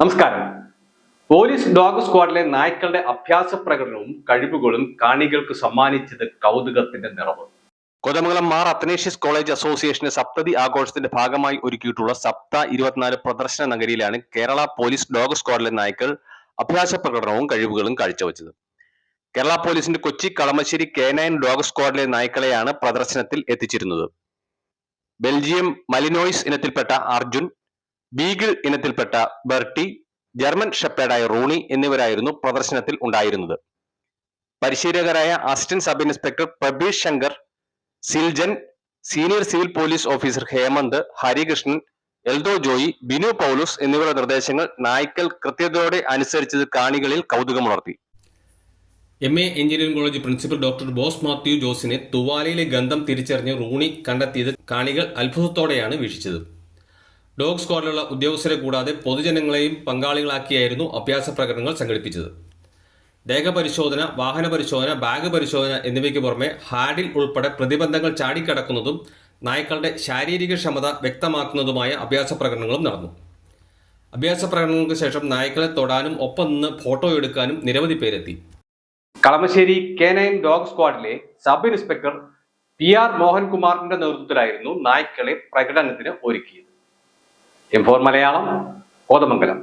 നമസ്കാരം. Police dog സ്ക്വാഡിലെ നായ്ക്കളുടെ അഭ്യാസ പ്രകടനവും കഴിവുകളും കാണികൾക്ക് സമ്മാനിച്ചത് കൗതുകത്തിന്റെ നിറവ്. കോതമംഗലം മാർ അത്തനേഷ്യസ് കോളേജ് അസോസിയേഷന്റെ സപ്തതി ആഘോഷത്തിന്റെ ഭാഗമായി ഒരുക്കിയിട്ടുള്ള സപ്ത ഇരുപത്തിനാല് പ്രദർശന നഗരിയിലാണ് കേരള പോലീസ് ഡോഗ് സ്ക്വാഡിലെ നായ്ക്കൾ അഭ്യാസ പ്രകടനവും കഴിവുകളും കാഴ്ചവെച്ചത്. കേരള പോലീസിന്റെ Kochi Kalamassery K nine dog സ്ക്വാഡിലെ നായ്ക്കളെയാണ് പ്രദർശനത്തിൽ എത്തിച്ചിരുന്നത്. ബെൽജിയം മലിനോയിസ് ഇനത്തിൽപ്പെട്ട അർജുൻ ബീഗിൾ ഇനത്തിൽപ്പെട്ട ബെർട്ടി ജർമ്മൻ ഷെപ്പേഡായ റൂണി എന്നിവരായിരുന്നു പ്രദർശനത്തിൽ ഉണ്ടായിരുന്നത്. പരിശീലകരായ assistant sub inspector Prabeesh Shankar Siljan senior civil police officer Hemanth Harikrishnan Eldho Joy Binu Paulose എന്നിവരുടെ നിർദ്ദേശങ്ങൾ നായ്ക്കൽ കൃത്യതയോടെ അനുസരിച്ചത് കാണികളിൽ കൗതുകമുണർത്തി. M A engineering college principal doctor Bose Mathew ജോസിനെ തുവാലയിലെ ഗന്ധം തിരിച്ചറിഞ്ഞ് റൂണി കണ്ടെത്തിയത് കാണികൾ അത്ഭുതത്തോടെയാണ് വീക്ഷിച്ചത്. ഡോഗ് സ്ക്വാഡിലുള്ള ഉദ്യോഗസ്ഥരെ കൂടാതെ പൊതുജനങ്ങളെയും പങ്കാളികളാക്കിയായിരുന്നു അഭ്യാസ പ്രകടനങ്ങൾ സംഘടിപ്പിച്ചത്. ദേഹ പരിശോധന വാഹന പരിശോധന ബാഗ് പരിശോധന എന്നിവയ്ക്ക് പുറമെ ഹാഡിൽ ഉൾപ്പെടെ പ്രതിബന്ധങ്ങൾ ചാടിക്കടക്കുന്നതും നായ്ക്കളുടെ ശാരീരിക ക്ഷമത വ്യക്തമാക്കുന്നതുമായ അഭ്യാസ പ്രകടനങ്ങളും നടന്നു. അഭ്യാസ പ്രകടനങ്ങൾക്ക് ശേഷം നായ്ക്കളെ തൊടാനും ഒപ്പം നിന്ന് ഫോട്ടോ എടുക്കാനും നിരവധി പേരെത്തി. കളമശ്ശേരി കെ നയൻ ഡോഗ് സ്ക്വാഡിലെ സബ് ഇൻസ്പെക്ടർ പി ആർ മോഹൻകുമാറിന്റെ നേതൃത്വത്തിലായിരുന്നു നായ്ക്കളെ പ്രകടനത്തിന് ഒരുക്കിയത്. M four Malayalam Kothamangalam